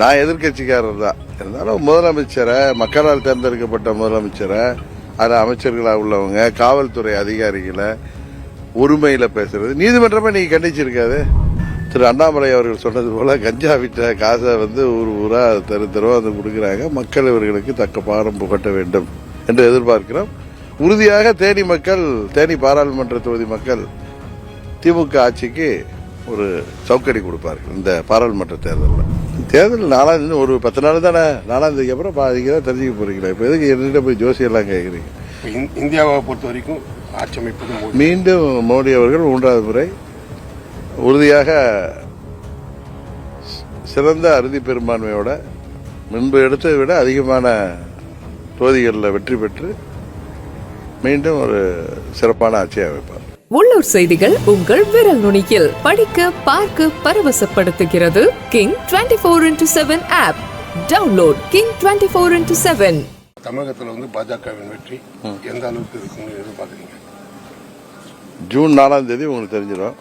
நான் எதிர்க்கட்சிக்காரர் தான். இருந்தாலும் முதலமைச்சரை மக்களால் தேர்ந்தெடுக்கப்பட்ட முதலமைச்சரை அது அமைச்சர்களாக உள்ளவங்க காவல்துறை அதிகாரிகளை உரிமையில் பேசுறது. நீதிமன்றமே நீங்க கண்டிச்சிருக்காது. திரு அண்ணாமலை அவர்கள் சொன்னது போல கஞ்சா விட்ட காசை வந்து ஊர் ஊரா தெரு தெருவா வந்து கொடுக்குறாங்க. மக்கள் இவர்களுக்கு தக்க பாடம் புகட்ட வேண்டும் என்று எதிர்பார்க்கிறோம். உறுதியாக தேனி மக்கள் தேனி பாராளுமன்ற தொகுதி மக்கள் திமுக ஆட்சிக்கு ஒரு சவுக்கடி கொடுப்பார்கள் இந்த பாராளுமன்ற தேர்தலில். தேர்தல் நாலாம் தேதி ஒரு பத்து நாள் தானே? நாலாம் தேதிக்கு அப்புறம் பாதிக்கு தான் தெரிஞ்சுக்க போறீங்களா? இப்போ எதுக்கு என்னிட்ட போய் ஜோசியெல்லாம் கேட்குறீங்க இந்தியாவை பொறுத்த வரைக்கும் ஆட்சி. மீண்டும் மோடி அவர்கள் மூன்றாவது முறை உறுதியாக சிறந்த அறுதி பெரும்பான்மையோட முன்பு எடுத்ததை விட அதிகமான தொகுதிகளில் வெற்றி பெற்று மீண்டும் ஒரு சிறப்பான ஆட்சியை அமைப்பார். உள்ளூர் செய்திகள் உங்கள் விரல் நுனியில். படிக்க பார்க்க பரவசப்படுத்துகிறது king twenty four into seven app download king twenty four into seven தமிழகத்தில் வந்து பாஜகவின் வெற்றி எந்த அளவுக்கு இருக்கும்னு எதிர்பார்க்குறீங்க? ஜூன் நாலாம் தேதி உங்களுக்கு தெரிஞ்சிடும்.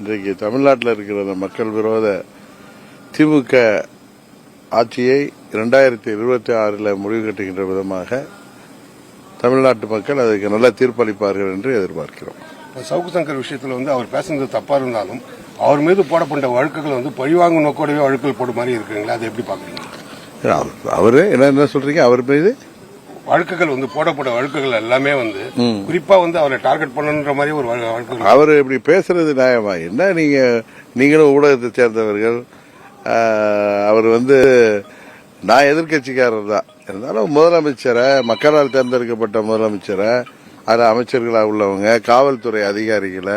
இன்றைக்கு தமிழ்நாட்டில் இருக்கிற மக்கள் விரோத திமுக ஆட்சியை இரண்டாயிரத்தி இருபத்தி ஆறில் முடிவு கட்டுகின்ற விதமாக தமிழ்நாட்டு மக்கள் அதுக்கு நல்ல தீர்ப்பளிப்பார்கள் என்று எதிர்பார்க்கிறோம். இப்போ சவுக்கு சங்கர் விஷயத்தில் வந்து அவர் பேசுனது தப்பாக இருந்தாலும் அவர் மீது போடப்பட்ட வழக்குகள் வந்து பழிவாங்கும் நோக்கோடவே வழக்குகள் போடும் மாதிரி இருக்குங்களா? அதை எப்படி பார்க்குறீங்க? அவர் என்ன என்ன சொல்றீங்க? அவர் மீது? வழக்குகள் வந்து போடப்பட்ட வழக்குகள் எல்லாமே வந்து குறிப்பா வந்து அவரை டார்கெட் பண்ணணுன்ற மாதிரி ஒரு வழ- வழக்குகள் அவர் இப்படி பேசுறது நியாயமா? என்ன நீங்க நீங்களும் ஊடகத்தை சேர்ந்தவர்கள் அவர் வந்து நான் எதிர்க்கட்சிக்காரர் தான் இருந்தாலும் முதலமைச்சரை மக்களால் தேர்ந்தெடுக்கப்பட்ட முதலமைச்சரை அது அமைச்சர்களாக உள்ளவங்க காவல்துறை அதிகாரிகளை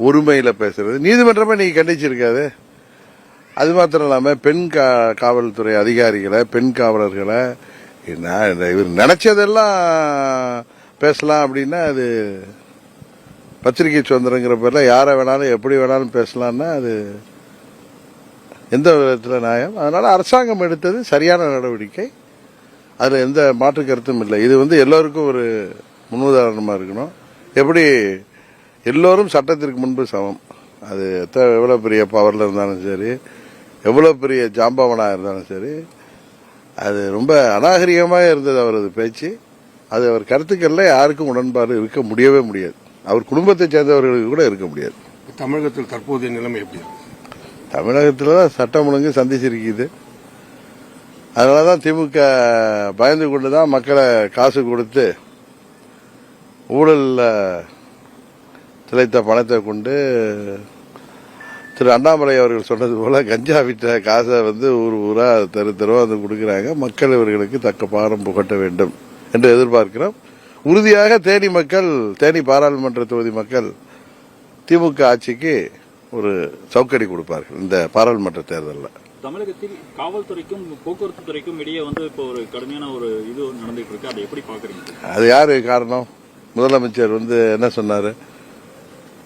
ஒருமையில் பேசுறது. நீதிமன்றமே நீங்க கண்டிச்சிருக்காது. அது மாத்திரம் இல்லாம பெண் கா காவல்துறை அதிகாரிகளை பெண் காவலர்களை என்ன இந்த இவர் நினைச்சதெல்லாம் பேசலாம் அப்படின்னா அது பத்திரிகை சுதந்திரங்கிற பேர்ல யாரை வேணாலும் எப்படி வேணாலும் பேசலாம்னா அது எந்த விதத்தில் நியாயம். அதனால அரசாங்கம் எடுத்தது சரியான நடவடிக்கை. அதில் எந்த மாற்று கருத்தும் இல்லை. இது வந்து எல்லோருக்கும் ஒரு முன்னுதாரணமாக இருக்கணும். எப்படி? எல்லோரும் சட்டத்திற்கு முன்பு சமம். அது எத்த- எவ்வளவு பெரிய பவர்ல இருந்தாலும் சரி எவ்வளவு பெரிய ஜாம்பவனா இருந்தாலும் சரி அது ரொம்ப அநாகரிகமாக இருந்தது அவரது பேச்சு. அது அவர் கருத்துக்கள்ல யாருக்கும் உடன்பாடு இருக்க முடியவே முடியாது. அவர் குடும்பத்தை சேர்ந்தவர்களுக்கு கூட இருக்க முடியாது. தமிழகத்தில் தற்போதைய நிலைமை எப்படி தமிழகத்தில் தான் சட்டம் ஒழுங்கு சந்திச்சிருக்குது அதனால தான் திமுக பயந்து கொண்டு தான் மக்களை காசு கொடுத்து ஊழலில் திளைத்த பணத்தை கொண்டு திரு அண்ணாமலை அவர்கள் சொன்னது போல கஞ்சா விட்ட காசை வந்து ஊர் ஊரா தெரு தெருவா வந்து கொடுக்குறாங்க. மக்கள் இவர்களுக்கு தக்க பாடம் புகட்ட வேண்டும் என்று எதிர்பார்க்கிறோம். உறுதியாக தேனி மக்கள் தேனி பாராளுமன்ற தொகுதி மக்கள் திமுக ஆட்சிக்கு ஒரு சவுக்கடி கொடுப்பார்கள் இந்த பாராளுமன்ற தேர்தலில். தமிழகத்தில் காவல்துறைக்கும் போக்குவரத்து துறைக்கும் இடையே வந்து இப்போ ஒரு கடுமையான ஒரு இது நடந்துட்டு இருக்கு. அதை எப்படி பாக்குறீங்க அது யாரு காரணம்? முதலமைச்சர் வந்து என்ன சொன்னாரு?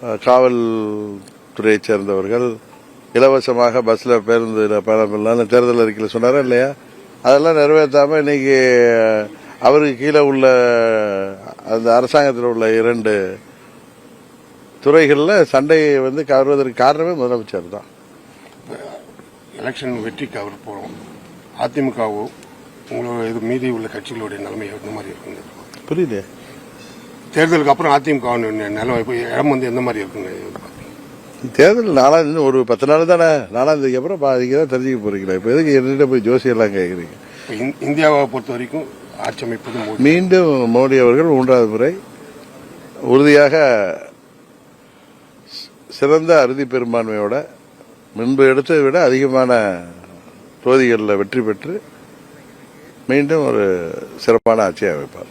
அஹ், காவல்துறையை சேர்ந்தவர்கள் இலவசமாக பஸ்ல பேருந்துல பயணம் பண்ணலாம்னு தேர்தல் அறிக்கையில் சொன்னாரா இல்லையா? அதெல்லாம் நிறைவேற்றாம இன்னைக்கு அவருக்கு கீழே உள்ள அந்த அரசாங்கத்தில் உள்ள இரண்டு துறைகளில் சண்டையை வந்து கவர்வதற்கு காரணமே முதலமைச்சர் தான். எலெக்ஷன் வெற்றிக்கு அவர் போறோம். அதிமுகவோ உங்களோட இது மீதி உள்ள கட்சிகளுடைய நிலைமை எந்த மாதிரி இருக்குங்க புரியலையே தேர்தலுக்கு அப்புறம் அதிமுக நிலைமை இப்போ இடம் வந்து எந்த மாதிரி இருக்குங்க? தேர்தல் நாலாம் தேதி ஒரு பத்து நாள் தானே. நாலாம் தேதிக்கு அப்புறம் பாதிக்கு தான் தெரிஞ்சுக்க போறீங்களா? இப்போ எதுக்கு என்னிட்ட போய் ஜோசியெல்லாம் கேட்குறீங்க இந்தியாவை பொறுத்த வரைக்கும் ஆட்சி அமைப்பது. மீண்டும் மோடி அவர்கள் மூன்றாவது முறை உறுதியாக சிறந்த அறுதி பெரும்பான்மையோட முன்பு எடுத்ததை விட அதிகமான தொகுதிகளில் வெற்றி பெற்று மீண்டும் ஒரு சிறப்பான ஆட்சியை அமைப்பார்.